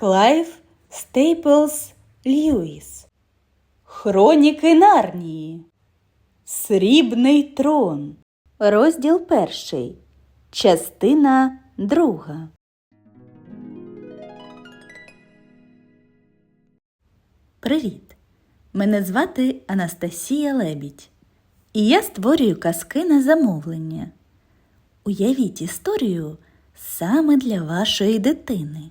Клайв Стейплс Льюіс. Хроніки Нарнії. Срібний трон. Розділ перший. Частина друга. Привіт! Мене звати Анастасія Лебідь. І я створюю казки на замовлення. Уявіть історію саме для вашої дитини.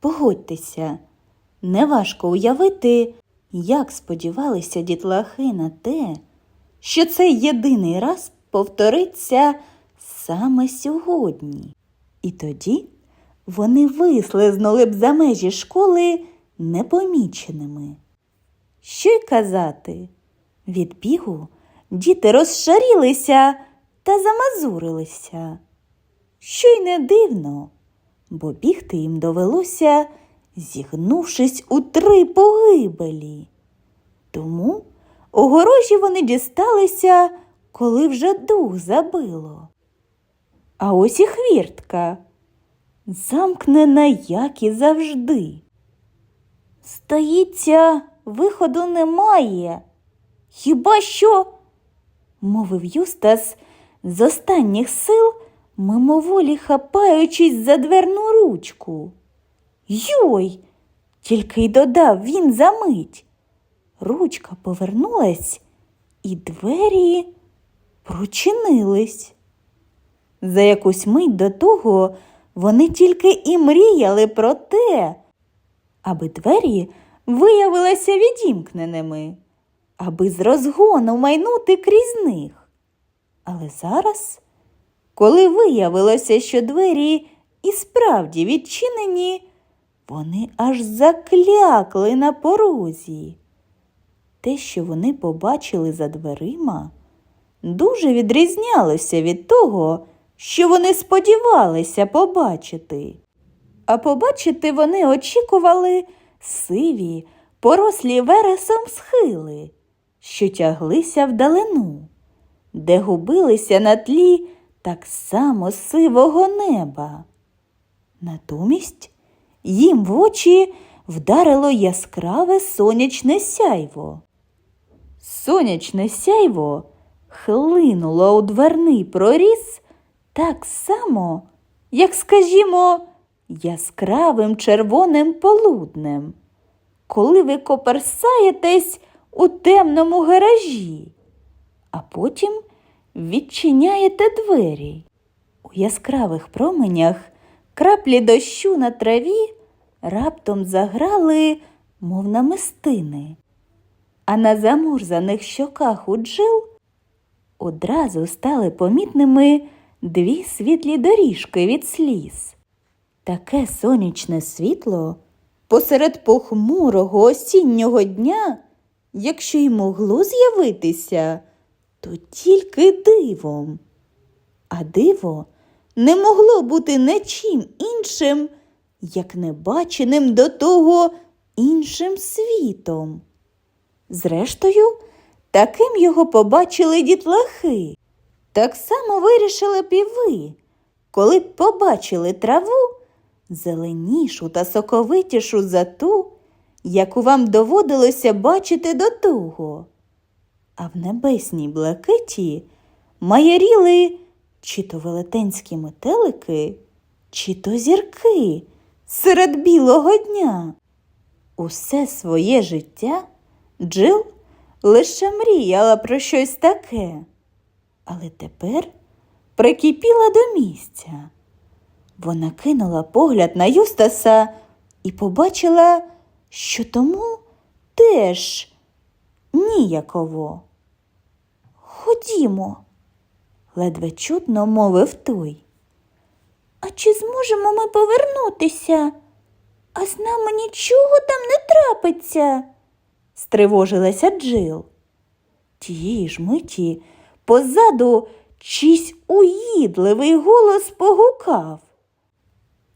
Погодьтеся, неважко уявити, як сподівалися дітлахи на те, що цей єдиний раз повториться саме сьогодні. І тоді вони вислизнули б за межі школи непоміченими. Що й казати? Від бігу діти розшарілися та замазурилися. Що й не дивно, бо бігти їм довелося, зігнувшись у три погибелі. Тому огорожі вони дісталися, коли вже дух забило. А ось і хвіртка, замкнена, як і завжди. Стоїться, виходу немає. Хіба що, мовив Юстас з останніх сил, мимоволі хапаючись за дверну ручку. Йой, тільки й додав він за мить. Ручка повернулась, і двері прочинились. За якусь мить до того вони тільки і мріяли про те, аби двері виявилися відімкненими, аби з розгону майнути крізь них. Але зараз, коли виявилося, що двері і справді відчинені, вони аж заклякли на порозі. Те, що вони побачили за дверима, дуже відрізнялося від того, що вони сподівалися побачити. А побачити вони очікували сиві, порослі вересом схили, що тяглися вдалину, де губилися на тлі так само сивого неба. Натомість їм в очі вдарило яскраве сонячне сяйво. Сонячне сяйво хлинуло у дверний проріз так само, як, скажімо, яскравим червоним полуднем, коли ви коперсаєтесь у темному гаражі, а потім відчиняєте двері. У яскравих променях краплі дощу на траві раптом заграли, мов намистини, а на замурзаних щоках у джил одразу стали помітними дві світлі доріжки від сліз. Таке сонячне світло посеред похмурого осіннього дня, якщо й могло з'явитися, то тільки дивом. А диво не могло бути нечим іншим, як небаченим до того іншим світом. Зрештою, таким його побачили дітлахи. Так само вирішили б і ви, коли б побачили траву зеленішу та соковитішу за ту, яку вам доводилося бачити до того. А в небесній блакиті маяріли чи то велетенські метелики, чи то зірки серед білого дня. Усе своє життя Джил лише мріяла про щось таке, але тепер прикипіла до місця. Вона кинула погляд на Юстаса і побачила, що тому теж ніяково. Ходімо, ледве чутно мовив той. А чи зможемо ми повернутися? А з нами нічого там не трапиться, стривожилася Джил. Тієї ж миті позаду чийсь уїдливий голос погукав.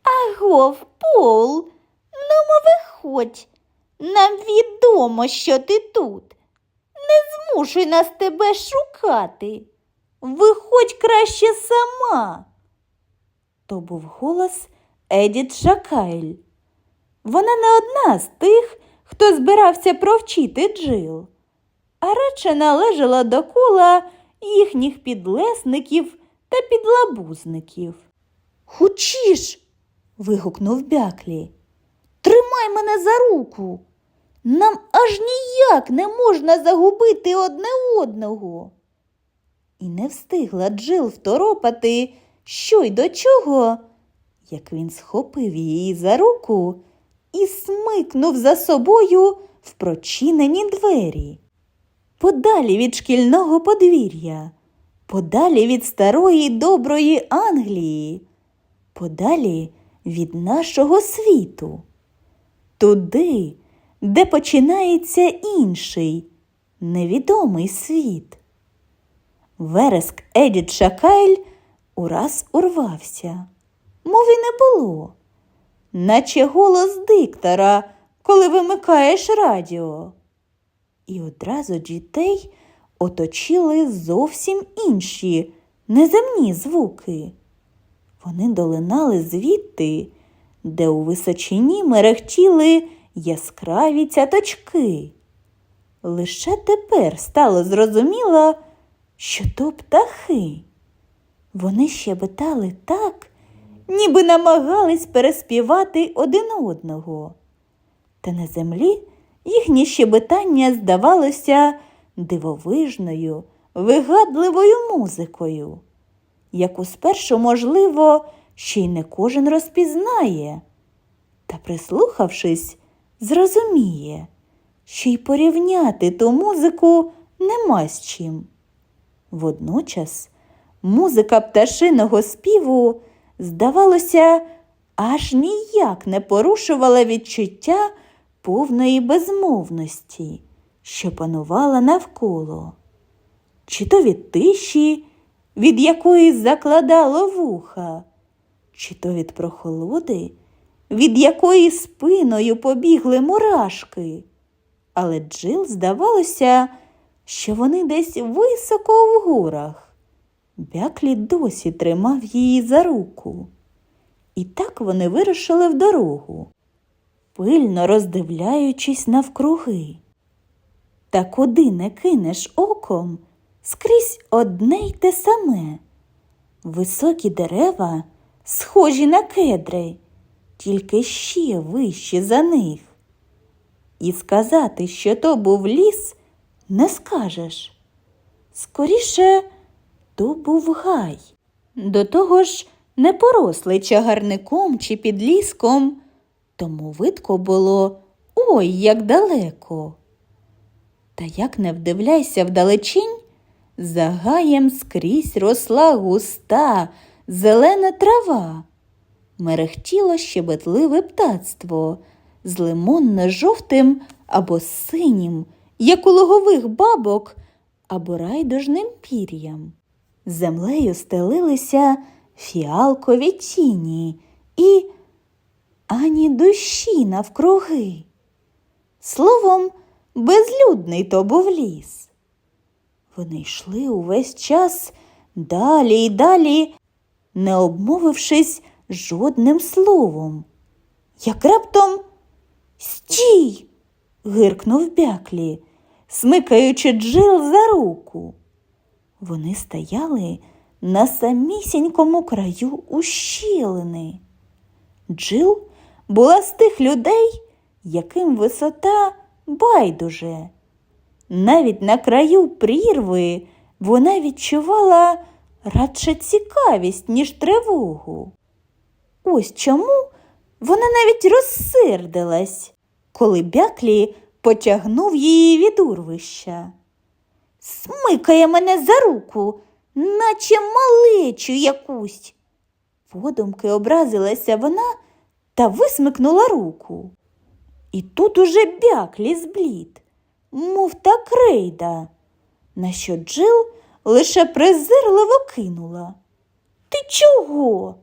Агов, Пол, ну виходь. Нам відомо, що ти тут. Не змушуй нас тебе шукати. Виходь краще сама. То був голос Едіт Шакайль. Вона не одна з тих, хто збирався провчити Джил, а радше належала до кола їхніх підлесників та підлабузників. Хочеш? вигукнув Бяклі. Тримай мене за руку. Нам аж ніяк не можна загубити одне одного. І не встигла Джил второпати, що й до чого, як він схопив її за руку і смикнув за собою в прочинені двері. Подалі від шкільного подвір'я, подалі від старої доброї Англії, подалі від нашого світу, туди, де починається інший, невідомий світ. Вереск Едіт Шакайль ураз урвався, мов і не було, наче голос диктора, коли вимикаєш радіо. І одразу дітей оточили зовсім інші неземні звуки. Вони долинали звідти, де у височині мерехтіли яскраві цяточки. Лише тепер стало зрозуміло, що то птахи. Вони щебетали так, ніби намагались переспівати один одного. Та на землі їхнє щебетання здавалося дивовижною, вигадливою музикою, яку спершу, можливо, ще й не кожен розпізнає, та, прислухавшись, зрозуміє, що й порівняти ту музику нема з чим. Водночас музика пташиного співу, здавалося, аж ніяк не порушувала відчуття повної безмовності, що панувала навколо, чи то від тиші, від якої закладало вуха, чи то від прохолоди, від якої спиною побігли мурашки. Але Джил здавалося, що вони десь високо в горах. Бяклі досі тримав її за руку. І так вони вирушили в дорогу, пильно роздивляючись навкруги. Та куди не кинеш оком, скрізь одне й те саме. Високі дерева, схожі на кедри, тільки ще вищі за них. І сказати, що то був ліс, не скажеш. Скоріше, то був гай. До того ж, не порослий чагарником чи підліском, тому видко було ой як далеко. Та як не вдивляйся вдалечінь, за гаєм скрізь росла густа, зелена трава, мерехтіло щебетливе птацтво з лимонно-жовтим або синім, як у логових бабок, або райдужним пір'ям. Землею стелилися фіалкові тіні і ані душі навкруги. Словом, безлюдний то був ліс. Вони йшли увесь час далі й далі, не обмовившись жодним словом. Як раптом стій. гиркнув бяклі, смикаючи Джил за руку. Вони стояли на самісінькому краю ущелини. Джил була з тих людей, яким висота байдуже. Навіть на краю прірви вона відчувала радше цікавість, ніж тривогу. Ось чому вона навіть розсердилась, коли бяклі потягнув її від урвища. Смикає мене за руку, наче малечу якусь. Подумки образилася вона та висмикнула руку. І тут уже бяклі зблід, мов та крейда, на що Джил лише презирливо кинула. Ти чого?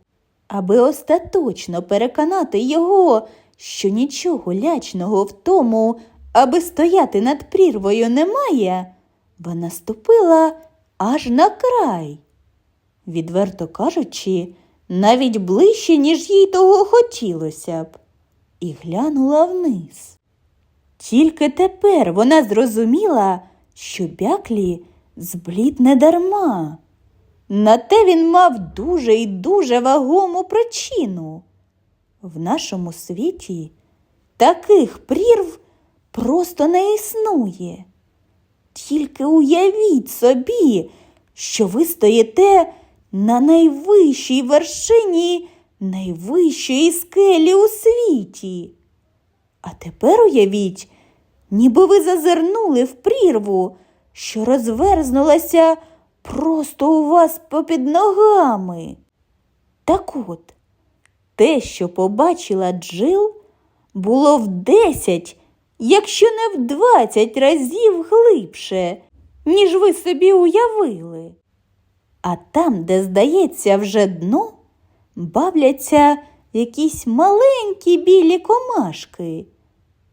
Аби остаточно переконати його, що нічого лячного в тому, аби стояти над прірвою немає, вона ступила аж на край. Відверто кажучи, навіть ближче, ніж їй того хотілося б, і глянула вниз. Тільки тепер вона зрозуміла, що бяклі зблід не дарма. На те він мав дуже і дуже вагому причину. В нашому світі таких прірв просто не існує. Тільки уявіть собі, що ви стоїте на найвищій вершині найвищої скелі у світі. А тепер уявіть, ніби ви зазирнули в прірву, що розверзнулася просто у вас попід ногами. Так от, те, що побачила Джил, було в десять, якщо не в двадцять разів глибше, ніж ви собі уявили. А там, де здається вже дно, бавляться якісь маленькі білі комашки,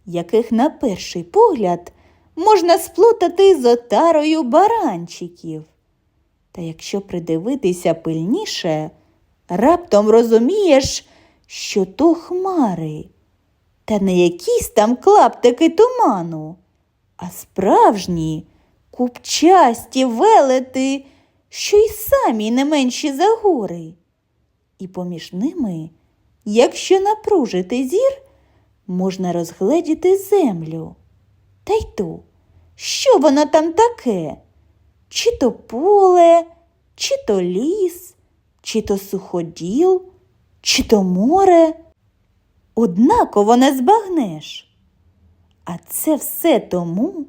яких на перший погляд можна сплутати з отарою баранчиків. Та якщо придивитися пильніше, раптом розумієш, що то хмари, та не якісь там клаптики туману, а справжні купчасті велети, що й самі не менші за гори. І поміж ними, якщо напружити зір, можна розгледіти землю. Та й то, що воно там таке? Чи то поле, чи то ліс, чи то суходіл, чи то море. Однаково не збагнеш. А це все тому,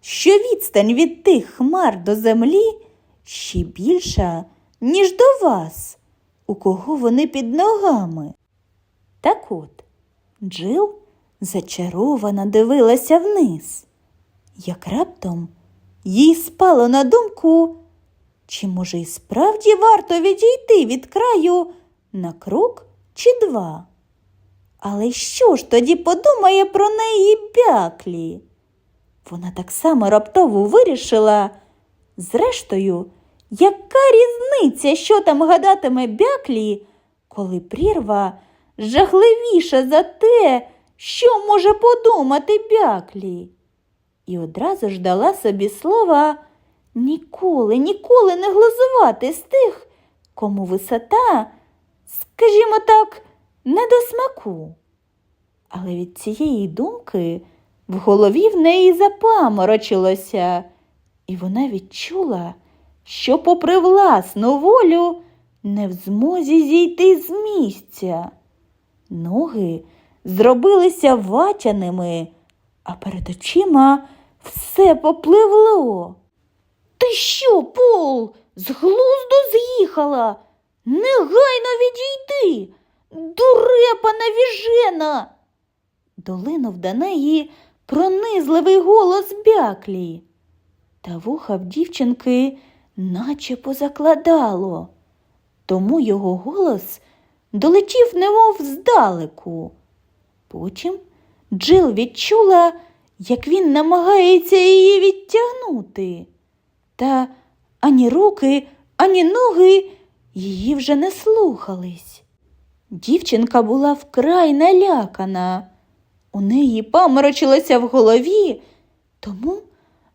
що відстань від тих хмар до землі ще більша, ніж до вас, у кого вони під ногами. Так от, Джил зачаровано дивилася вниз, як раптом їй спало на думку, чи, може, і справді варто відійти від краю на крок чи два. Але що ж тоді подумає про неї бяклі? Вона так само раптово вирішила. Зрештою, яка різниця, що там гадатиме бяклі, коли прірва жахливіша за те, що може подумати бяклі? І одразу ж дала собі слова ніколи, ніколи не глузувати з тих, кому висота, скажімо так, не до смаку. Але від цієї думки в голові в неї запаморочилося, і вона відчула, що, попри власну волю, не в змозі зійти з місця. Ноги зробилися ватяними, а перед очима все попливло. Ти що, Пол, з глузду з'їхала? Негайно відійди, дурепа навіжена. Долинув до неї пронизливий голос бяклі. Та вуха в дівчинки наче позакладало, тому його голос долетів немов здалеку. Потім Джил відчула, як він намагається її відтягнути. Та ані руки, ані ноги її вже не слухались. Дівчинка була вкрай налякана. У неї паморочилося в голові, тому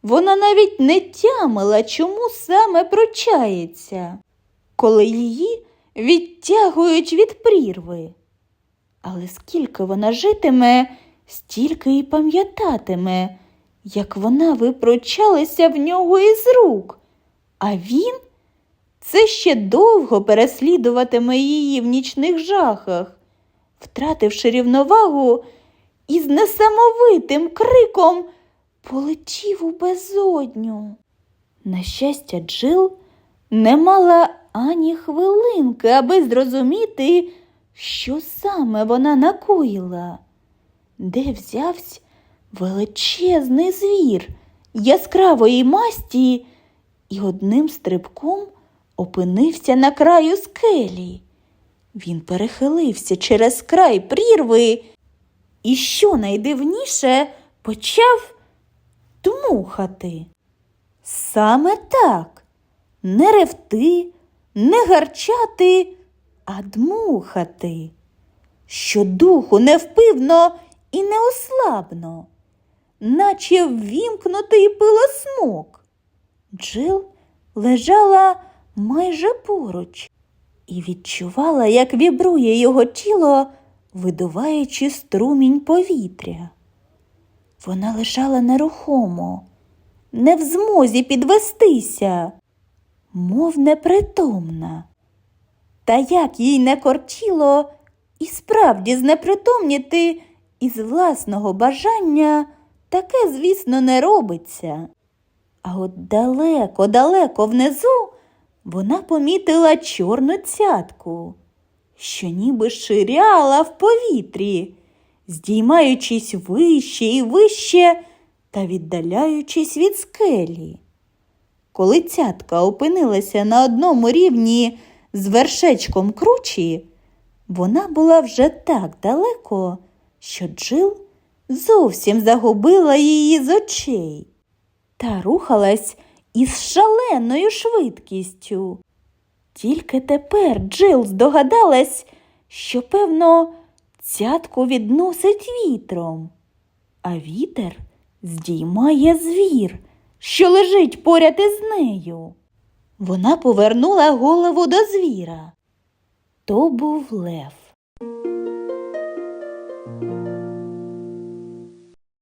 вона навіть не тямила, чому саме прочається, коли її відтягують від прірви. Але скільки вона житиме, стільки і пам'ятатиме, як вона випрочалася в нього із рук, а він це ще довго переслідуватиме її в нічних жахах, втративши рівновагу і з несамовитим криком полетів у безодню. На щастя, Джил не мала ані хвилинки, аби зрозуміти, що саме вона накоїла. Де взявсь величезний звір яскравої масті і одним стрибком опинився на краю скелі. Він перехилився через край прірви і, що найдивніше, почав дмухати. Саме так, не ревти, не гарчати, а дмухати, що духу невпивно і неослабно, наче ввімкнутий пилосмок. Джил лежала майже поруч і відчувала, як вібрує його тіло, видуваючи струмінь повітря. Вона лежала нерухомо, не в змозі підвестися, мов непритомна. Та як їй не кортіло і справді знепритомніти із власного бажання, таке, звісно, не робиться. А от далеко-далеко внизу вона помітила чорну цятку, що ніби ширяла в повітрі, здіймаючись вище і вище та віддаляючись від скелі. Коли цятка опинилася на одному рівні з вершечком кручі, вона була вже так далеко, що Джил зовсім загубила її з очей та рухалась із шаленою швидкістю. Тільки тепер Джил здогадалась, що, певно, цятку відносить вітром, а вітер здіймає звір, що лежить поряд із нею. Вона повернула голову до звіра. То був лев.